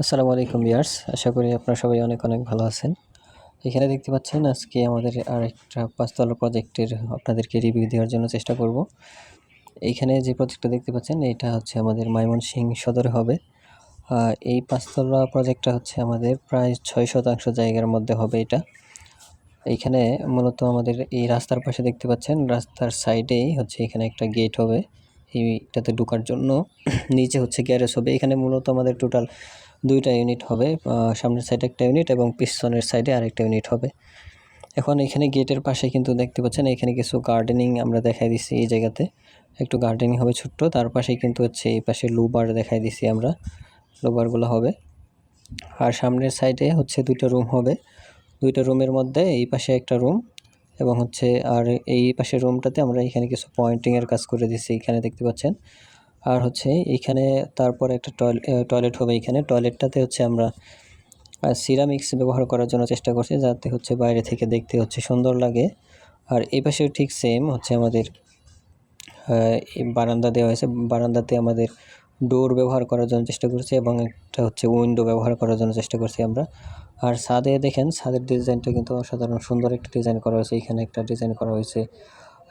আসসালামু আলাইকুম ইয়ার্স আশা করি আপনারা সবাই অনেক অনেক ভালো আছেন। এখানে দেখতে পাচ্ছেন আজকে আমাদের আরেকটা পাঁচতলা প্রজেক্টের আপনাদেরকে রিভিউ দেওয়ার জন্য চেষ্টা করব। এইখানে যে প্রজেক্টটা দেখতে পাচ্ছেন, এটা হচ্ছে আমাদের ময়মনসিংহ সদরে হবে। এই পাঁচতলা প্রজেক্টটা হচ্ছে আমাদের প্রায় ছয় শতাংশ জায়গার মধ্যে হবে এটা। এইখানে মূলত আমাদের এই রাস্তার পাশে দেখতে পাচ্ছেন, রাস্তার সাইডেই হচ্ছে এখানে একটা গেট হবে। এইটাতে ঢোকার জন্য নিচে হচ্ছে গ্যারেজ হবে। এখানে মূলত আমাদের টোটাল দুইটা ইউনিট হবে সামনের সাইডে একটা ইউনিট এবং পিছনের সাইডে আরেকটা ইউনিট হবে। এখন এখানে গেটের পাশে কিন্তু দেখতে পাচ্ছেন, এখানে কিছু গার্ডেনিং আমরা দেখাই দিচ্ছি এই জায়গাতে। একটু গার্ডেনিং হবে ছোট্ট, তার পাশেই কিন্তু হচ্ছে এই পাশে লুবার দেখাই দিছি আমরা লুবারগুলো হবে। আর সামনের সাইডে হচ্ছে দুইটা রুম হবে, দুইটা রুমের মধ্যে এই পাশে একটা রুম এবং হচ্ছে আর এই পাশের রুমটাতে আমরা এখানে কিছু পয়েন্টিংয়ের কাজ করে দিচ্ছি এখানে দেখতে পাচ্ছেন। আর হচ্ছে এইখানে তারপর একটা টয়লেট হবে এখানে। টয়লেটটাতে হচ্ছে আমরা সিরামিক্স ব্যবহার করার জন্য চেষ্টা করছি, যাতে হচ্ছে বাইরে থেকে দেখতে হচ্ছে সুন্দর লাগে। আর এই পাশেও ঠিক সেম হচ্ছে আমাদের বারান্দা দেওয়া হয়েছে। বারান্দাতে আমাদের ডোর ব্যবহার করার জন্য চেষ্টা করছি এবং একটা হচ্ছে উইন্ডো ব্যবহার করার জন্য চেষ্টা করছি আমরা। আর ছাদে দেখেন, ছাদের ডিজাইনটা কিন্তু অসাধারণ সুন্দর একটা ডিজাইন করা হয়েছে। এখানে একটা ডিজাইন করা হয়েছে।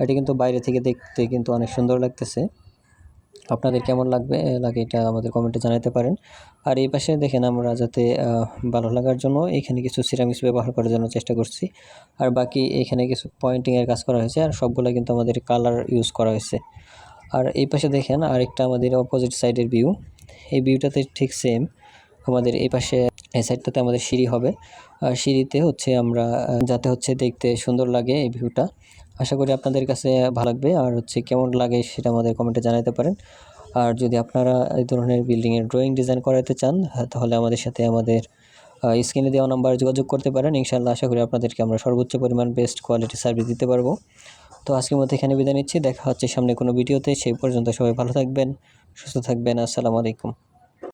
এটি কিন্তু বাইরে থেকে দেখতে কিন্তু অনেক সুন্দর লাগতেছে। আপনাদের কেমন লাগবে? লাগে এটা আমাদের কমেন্টে জানাতে পারেন। আর এই পাশে দেখেন আমরা যাতে ভালো লাগার জন্য এখানে কিছু সিরামিক্স ব্যবহার করার জন্য চেষ্টা করছি। আর বাকি এখানে কিছু পয়েন্টিংয়ের কাজ করা হয়েছে, আর সবগুলো কিন্তু আমাদের কালার ইউজ করা হয়েছে। আর এই পাশে দেখেন আরেকটা আমাদের অপোজিট সাইডের ভিউ এই ভিউটাতে ঠিক সেম আমাদের এই পাশে, এই সাইডটাতে আমাদের সিঁড়ি হবে। আর সিঁড়িতে হচ্ছে আমরা যাতে হচ্ছে দেখতে সুন্দর লাগে এই ভিউটা আশা করি আপনাদের কাছে ভালো লাগবে। আর হচ্ছে কেমন লাগে সেটা আমাদের কমেন্টে জানাতে পারেন। আর যদি আপনারা এই ধরনের বিল্ডিংয়ের ড্রয়িং ডিজাইন করাতে চান তাহলে আমাদের সাথে আমাদের স্ক্রিনে দেওয়া নাম্বার যোগাযোগ করতে পারেন। ইনশাআল্লাহ আশা করি আপনাদেরকে আমরা সর্বোচ্চ পরিমাণ বেস্ট কোয়ালিটি সার্ভিস দিতে পারব। তো আজকের মধ্যে এখানে বিদায় নিচ্ছি। দেখা হচ্ছে সামনে কোনো ভিডিওতে সেই পর্যন্ত সবাই ভালো থাকবেন, সুস্থ থাকবেন। আসসালামু আলাইকুম।